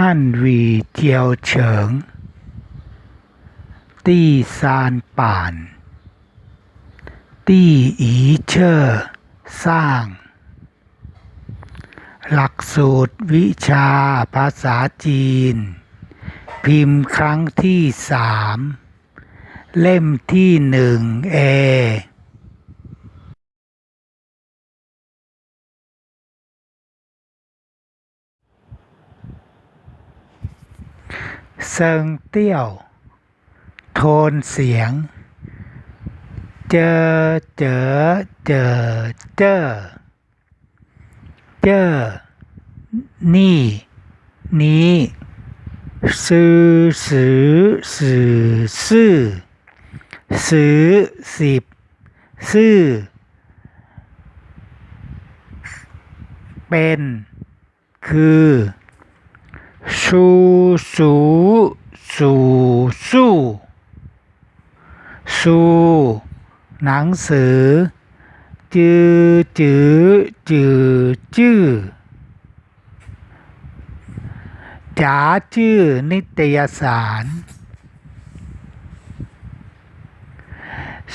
ฮั่นวีเจียวเฉิง ตี้ซานป่าน ตี้อีเชอร์ สร้าง หลักสูตรวิชาภาษาจีน พิมพ์ครั้งที่สาม เล่มที่หนึ่งเอ เซิงเตี้ยว โทนเสียง เจอเจอเจอเจอเจอนี่ นี้ซื้อสือสื่อซื่อซื้อสิบซื่อเป็น คือ ชูสูสูสู้สูหนังสือ จือจือจือจื้อจ๋าชื่อนิตยสาร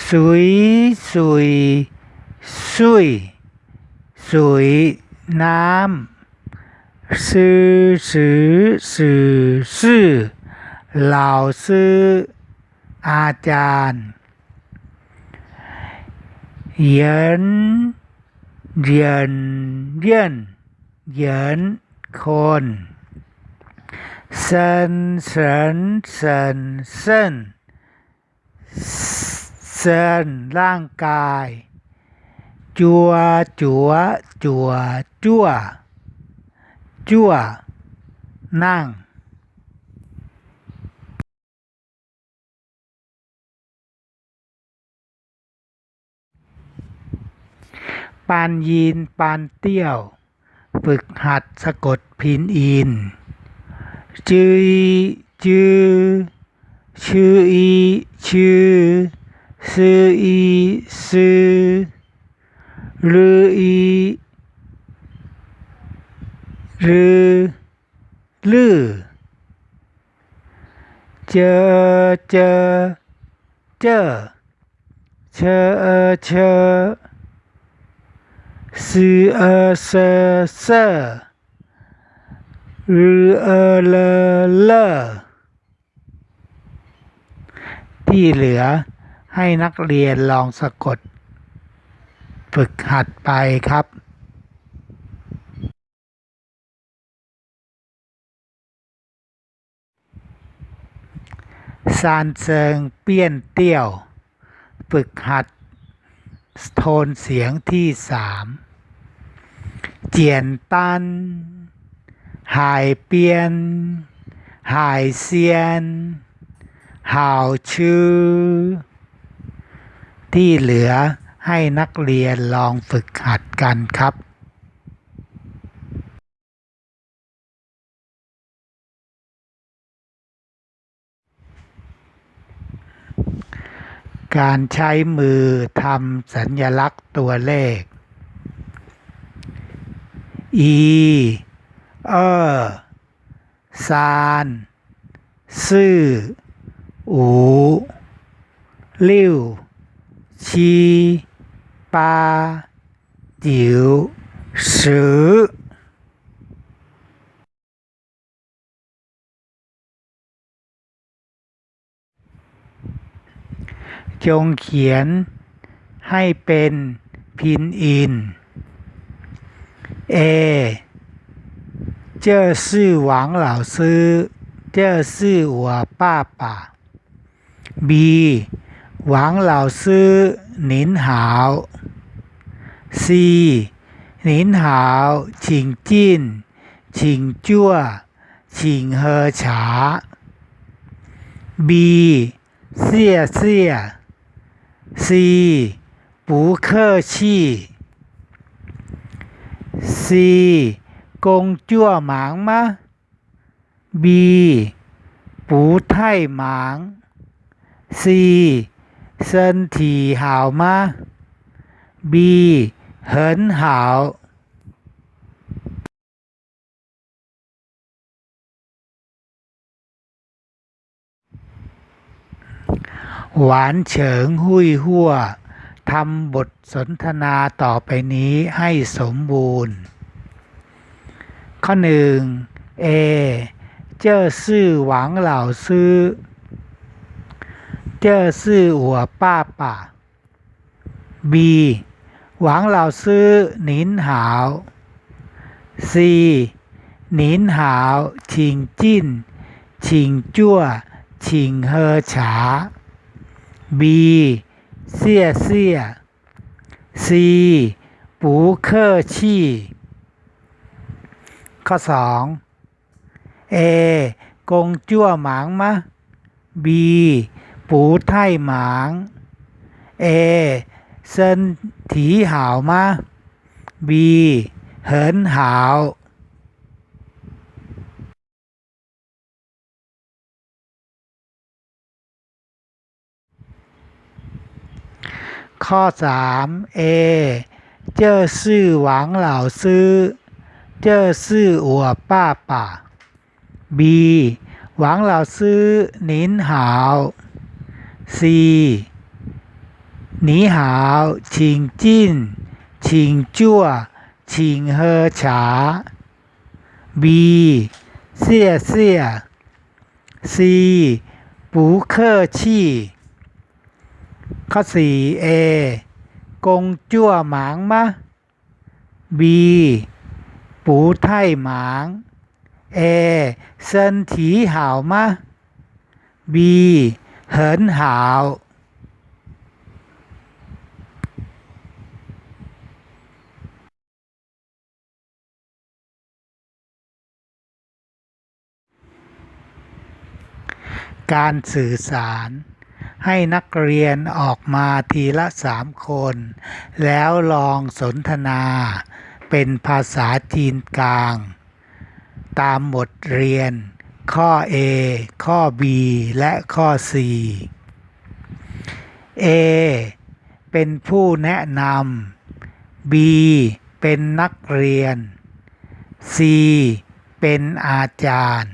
สุยสุยสุยสุยน้ำ ซื้อซื้อสื่อซื่อเหล่าซื้ออาจารย์เหยินเหยินเยินเหยินคนเซินเซินเซินเซินเซินร่างกาย จัวจัวจัวจัว จั่ว นั่งปานยีนปานเตี้ยว ฝึกหัดสะกดพินอิน จือจือชื่ออี ชื่อ ซื้ออี ซื้อลืออี รือลือเจอเจอเจอเชอเออเชอสือเอเซอเซรือเออเลเลอที่เหลือให้นักเรียนลองสะกด ฝึกหัดไปครับ ซานเซิงเปี้ยนเตี้ยว ฝึกหัดโทนเสียงที่สามเจียนตันหายเปียน หายเซียน หาวชื่อ ที่เหลือให้นักเรียนลองฝึกหัดกันครับ การใช้มือทำสัญลักษณ์ตัวเลข อีเออซานซื่อ อูลิ่วชี ปา จิ๋วสือ จงเขียนให้เป็นพินอิน A 这是王老师这是我爸爸 B 王老师您好 C 您好请进请坐请喝茶 B 谢谢 C 不客气 C 工作忙吗 B 不太忙 C 身体好吗 B 很好 หว หวานเฉิงหุยหัว่ทำบทสนทนาต่อไปนี้ให้สมบูรณ์ ข้อหนึ่งเอเจ้าซื่อหวังเหล่าซื้อ เจ้าซื่อหัวป้าป่า B หวังเหล่าซื้อหนินหาว C หนินหาว ชิงจิ้น ชิงจั่ว ชิงเฮอฉา B เสอง A กงจั่วหมางมะ B ปูไท่หมาง A เซินถีหาวมะ B เหินหาว ข้อ 3 A เจ้าซื่อหวังเหล่าซื้อ เจ้าซื่ออวป้าป่า B หวังเหล่าซื้อนินหาว C หนีหาวชิงจิ้น ชิงจั่ว ชิงเฮอฉา B เสี่ยเสี่ย C ปูเข้อสี่ A กงจั่วหมางมะ B ปูไท่หมาง A เซินถีหาวมะ B เหินหาวการสื่อสาร ให้นักเรียนออกมาทีละสามคน แล้วลองสนทนา เป็นภาษาจีนกลาง ตามบทเรียน ข้อ A ข้อ B และข้อ C A เป็นผู้แนะนำ B เป็นนักเรียน C เป็นอาจารย์